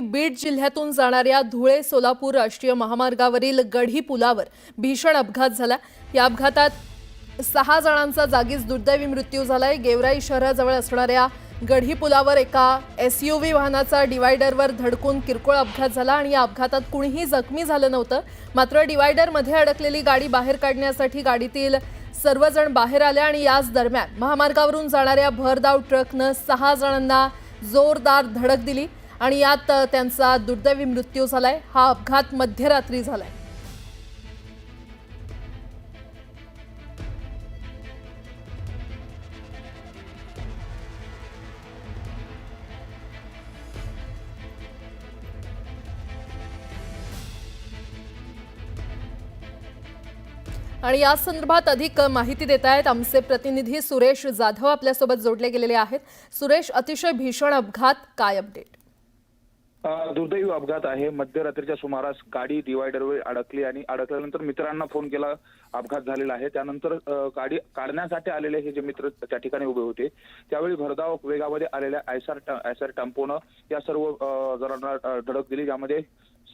बीड जिल्ह्यातून जाणाऱ्या धुळे सोलापूर राष्ट्रीय महामार्गावरील गढी पुलावर भीषण अपघात झाला. या अपघातात सहा जणांचा जागीच दुर्दैवी मृत्यू झालाय. गेवराई शहराजवळ असणाऱ्या गढी पुलावर एका एस यू व्ही वाहनाचा डिवायडरवर धडकून किरकोळ अपघात झाला आणि या अपघातात कुणीही जखमी झालं नव्हतं. मात्र डिवायडरमध्ये अडकलेली गाडी बाहेर काढण्यासाठी गाडीतील सर्वजण बाहेर आले आणि याच दरम्यान महामार्गावरून जाणाऱ्या भरधाव ट्रकनं सहा जणांना जोरदार धडक दिली. आणि यात त्यांचा दुर्दैवी मृत्यू झालाय. हा अपघात मध्यरात्री झालाय. आणि या संदर्भात अधिक माहिती देत आहेत आमचे प्रतिनिधी सुरेश जाधव आपल्यासोबत जोडले गेलेले आहेत. सुरेश अतिशय भीषण अपघात. काय अपडेट दुर्दैवी अपघात आहे. मध्यरात्रीच्या सुमारास गाडी डिवायडरवर अडकली आणि अडकल्यानंतर मित्रांना फोन केला. अपघात झालेला आहे. त्यानंतर गाडी काढण्यासाठी आलेले हे जे मित्र त्या ठिकाणी उभे होते त्यावेळी भरधाव वेगामध्ये आलेल्या आयसार आयसार टॅम्पोनं या सर्व जणांना धडक दिली. ज्यामध्ये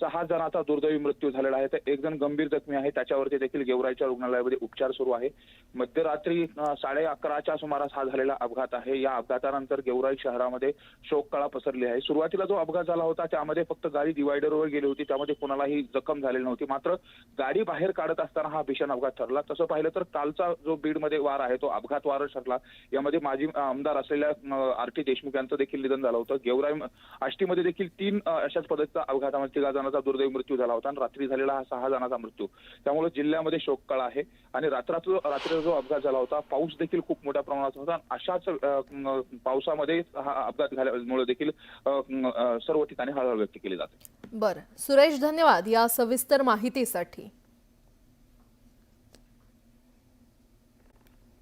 सहा जणांचा दुर्दैवी मृत्यू झालेला आहे. तर एक जण गंभीर जखमी आहे. त्याच्यावरती देखील गेवराईच्या रुग्णालयामध्ये उपचार सुरू आहे. मध्यरात्री साडे अकराच्या सुमारास हा झालेला अपघात आहे. या अपघातानंतर गेवराई शहरामध्ये शोककळा पसरली आहे. सुरुवातीला जो अपघात झाला होता त्यामध्ये फक्त गाडी डिवायडरवर गेली होती. त्यामध्ये कोणालाही जखम झालेली नव्हती. मात्र गाडी बाहेर काढत असताना हा भीषण अपघात ठरला. तसं पाहिलं तर कालचा जो बीडमध्ये वार आहे तो अपघात वार ठरला. यामध्ये माजी आमदार असलेल्या आर टी देशमुख यांचं देखील निधन झालं होतं. गेवराई आष्टीमध्ये देखील तीन अशाच पद्धतीचा अपघातामध्ये तिघा जणांचा दुर्दैवी मृत्यू झाला होता आणि रात्री झालेला हा सहा जणांचा मृत्यू. त्यामुळे जिल्ह्यामध्ये शोककळा आहे आणि रात्राचा रात्रीचा जो अपघात झाला होता पाऊस देखील खूप मोठ्या प्रमाणात होता अशाच पावसामध्ये हा अपघात झाल्यामुळे देखील सर्व ठिकाणी हळहळ व्यक्त केली जाते. बरं. सुरेश धन्यवाद या सविस्तर माहितीसाठी.